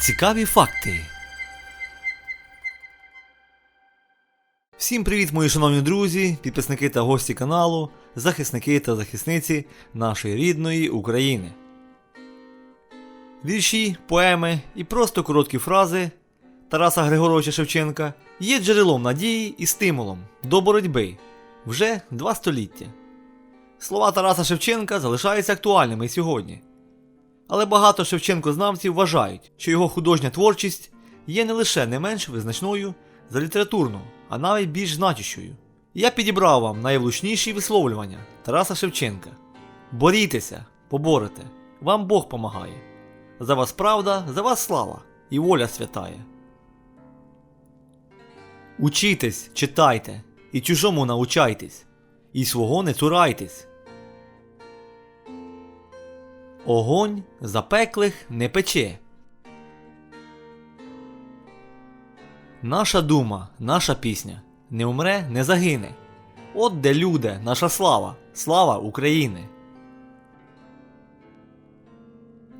Цікаві факти. Всім привіт, мої шановні друзі, підписники та гості каналу, захисники та захисниці нашої рідної України. Вірші, поеми і просто короткі фрази Тараса Григоровича Шевченка є джерелом надії і стимулом до боротьби вже два століття. Слова Тараса Шевченка залишаються актуальними сьогодні. Але багато Шевченко-знавців вважають, що його художня творчість є не лише не менш визначною за літературну, а навіть більш значущою. Я підібрав вам найвлучніші висловлювання Тараса Шевченка. Борітеся, поборете, вам Бог помагає. За вас правда, за вас слава і воля святає. Учітесь, читайте, і чужому научайтесь, і свого не цурайтесь. Огонь запеклих не пече. Наша дума, наша пісня не умре, не загине. От де люди, наша слава, слава України.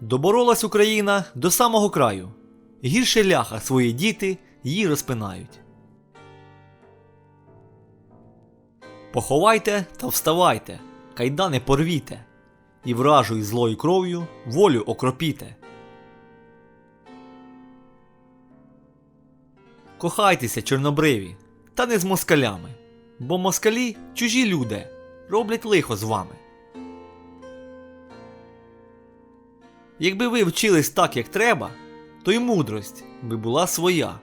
Доборолась Україна до самого краю. Гірше ляха свої діти її розпинають. Поховайте та вставайте, кайдани порвіте, і вражу і злою кров'ю волю окропіте. Кохайтеся, чорнобриві, та не з москалями, бо москалі чужі люди роблять лихо з вами. Якби ви вчились так, як треба, то й мудрость би була своя.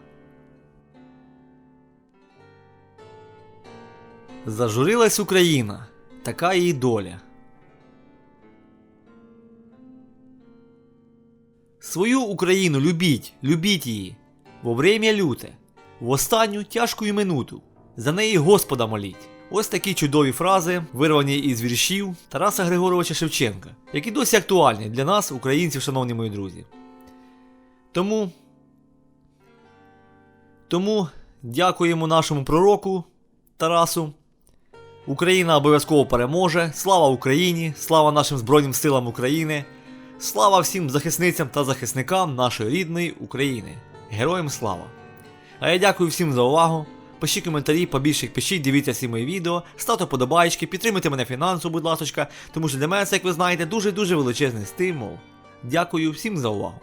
Зажурилась Україна, така її доля. Свою Україну любіть, любіть її, во время люте, в останню тяжку минуту. За неї Господа моліть. Ось такі чудові фрази, вирвані із віршів Тараса Григоровича Шевченка, які досі актуальні для нас, українців, шановні мої друзі. Тому, тому дякуємо нашому пророку Тарасу. Україна обов'язково переможе. Слава Україні! Слава нашим Збройним силам України! Слава всім захисницям та захисникам нашої рідної України. Героям слава! А я дякую всім за увагу. Пишіть коментарі, побільше їх пишіть, дивіться всі мої відео, ставте подобайки, підтримуйте мене фінансово, будь ласка, тому що для мене це, як ви знаєте, дуже-дуже величезний стимул. Дякую всім за увагу.